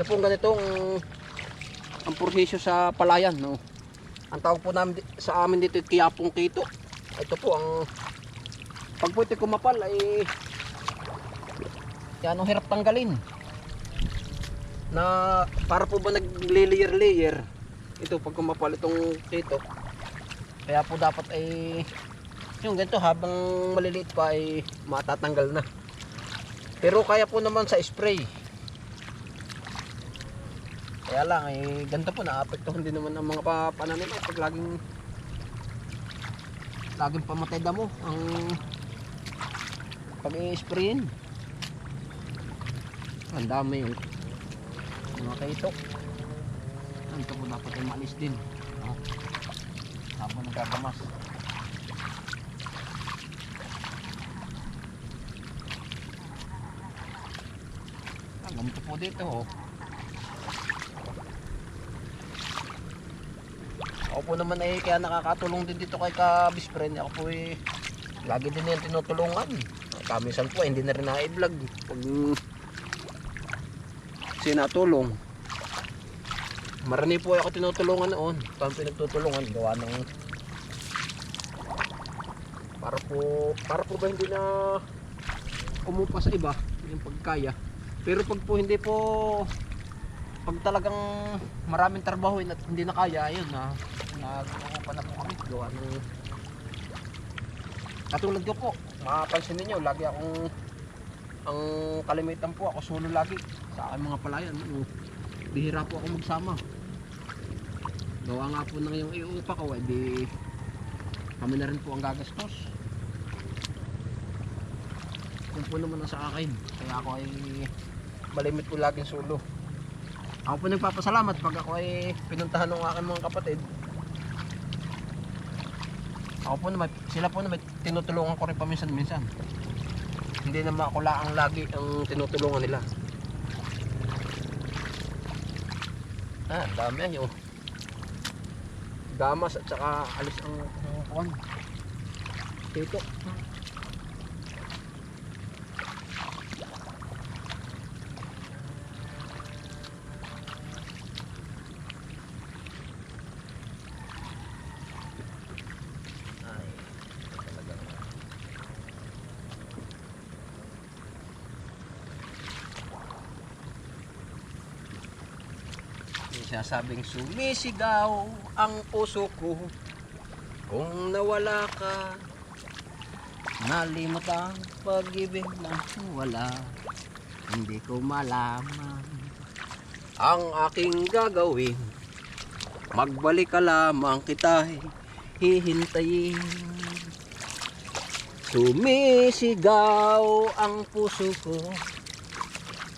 Ito pong ganitong ang proseso sa palayan, no. Ang tawag po namin sa amin dito kiyapong kito. Ito po ang pag po ito kumapal ay yan ang hirap tanggalin. Na para po ba nagle-layer layer ito pag kumapal itong kito. Kaya po dapat ay yung ganito habang maliliit pa ay matatanggal na. Pero kaya po naman sa spray. Kaya lang eh ganito po naapektuhan din naman ang mga pa- pananim ay pag laging laging pamatay damo ang pag i-sprayin. Ang dami yung mga kaitok. Ito po dapat ay maalis din. No? Habang nagkagamas. Ang ganito po dito oh. Ako po naman ay kaya nakakatulong din dito kay ka-best friend. Ako po ay lagi din yan tinutulungan. Kamisan po hindi na rin na-vlog pag sinatulong. Marami po ako tinutulungan noon. Pag pinagtutulungan, gawa ng para po para po ba hindi na umupa sa iba yung pagkaya. Pero pag po hindi po pag talagang maraming trabaho at hindi na kaya, ayun na nag-uupa na po kami gawa ng katulad ko po mapapansin ninyo lagi akong ang kalimitan po ako solo lagi. Sa aking mga palayan ano, bihira po ako magsama. Gawa nga po ng yung iupa ko eh di kami na rin po ang gagastos. Yun po naman sa akin. Kaya ako ay malimit po laging solo ako po nagpapasalamat pag ako ay pinuntahan ng aking mga kapatid. Ako po naman, sila po naman tinutulungan ko rin paminsan-minsan. Hindi naman ako lang lagi ang tinutulungan nila. Ah dami ay oh. Gamas at saka alis ang kuwan dito sinasabing sumisigaw ang puso ko. Kung nawala ka Nalimot ang pag-ibig na wala. Hindi ko malaman Ang aking gagawin. Magbalik ka lamang kita hihintayin. Sumisigaw ang puso ko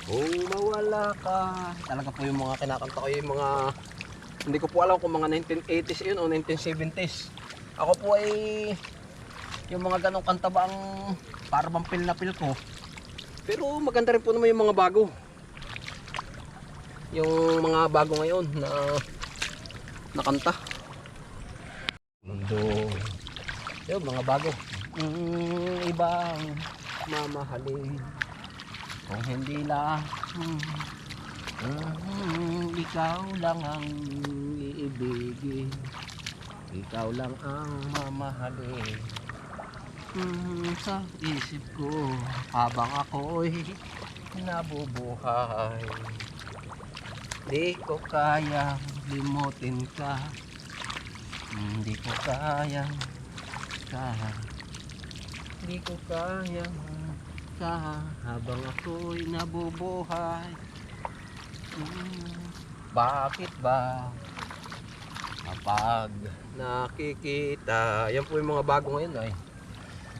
kung mawala ka. Talaga po yung mga kinakanta ko yung mga hindi ko po alam kung mga 1980s yun o 1970s. Ako po ay yung mga ganong kanta ba ang para pil na pil ko. Pero maganda rin po naman yung mga bago. Yung mga bago ngayon na na kanta. Mundo. Yung mga bago. Mm, ibang mamahalin. Kung hindi lang mm, ikaw lang ang iibigin. Ikaw lang ang mamahalin. Mm, Sa isip ko habang ako'y nabubuhay Di ko kayang limutin ka. Hindi ko kayang ka. Di ko kayang ka habang ako'y nabubuhay. Mm, bakit ba kapag nakikita, yan po yung mga bago ngayon ay.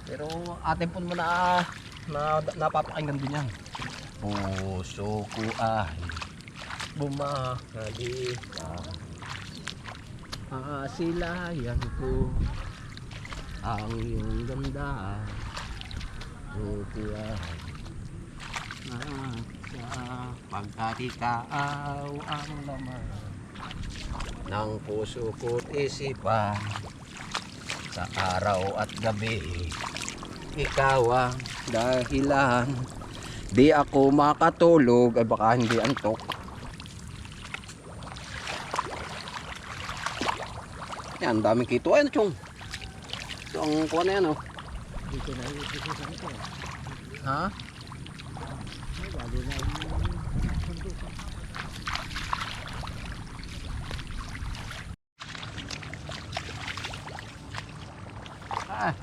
Pero atin po naman na, na napapakinggan din yan. Puso ko ay bumahalika. Asilayan ko ang iyong ganda. Lupiah Pagkatika aw ang laman ng puso ko't isipan sa araw at gabi. Ikaw ang dahilan. Di ako makatulog. Ay baka hindi antok. Yan daming kito. Ayun chong ito ang kuha na yan oh. Dito na yung isususan ito. Ha? Ay, lalo na yung sundukan. Ah.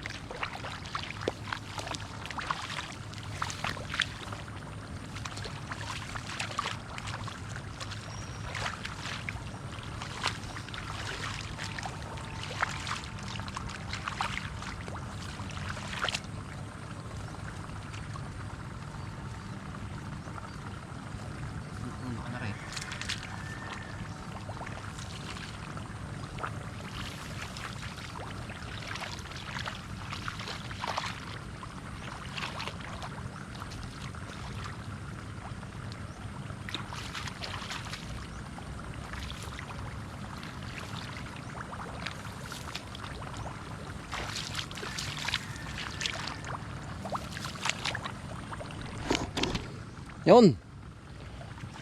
Yun.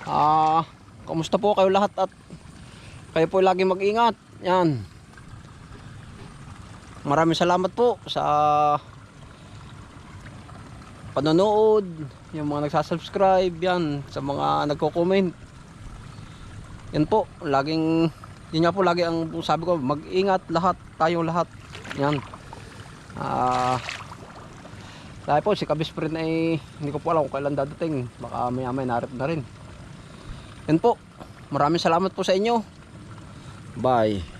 Ah, kumusta po kayo lahat at kayo po lagi mag-ingat. Yan. Maraming salamat po sa panonood, yung mga nagsasubscribe, yan, sa mga nagko-comment. Yan po, laging yun nga po lagi ang sabi ko, mag-ingat lahat, tayong lahat. Yan. Ah, dahil po si Kabisprin ay hindi ko po alam kung kailan dadating. Baka maya may narip na rin. Yan po. Maraming salamat po sa inyo. Bye.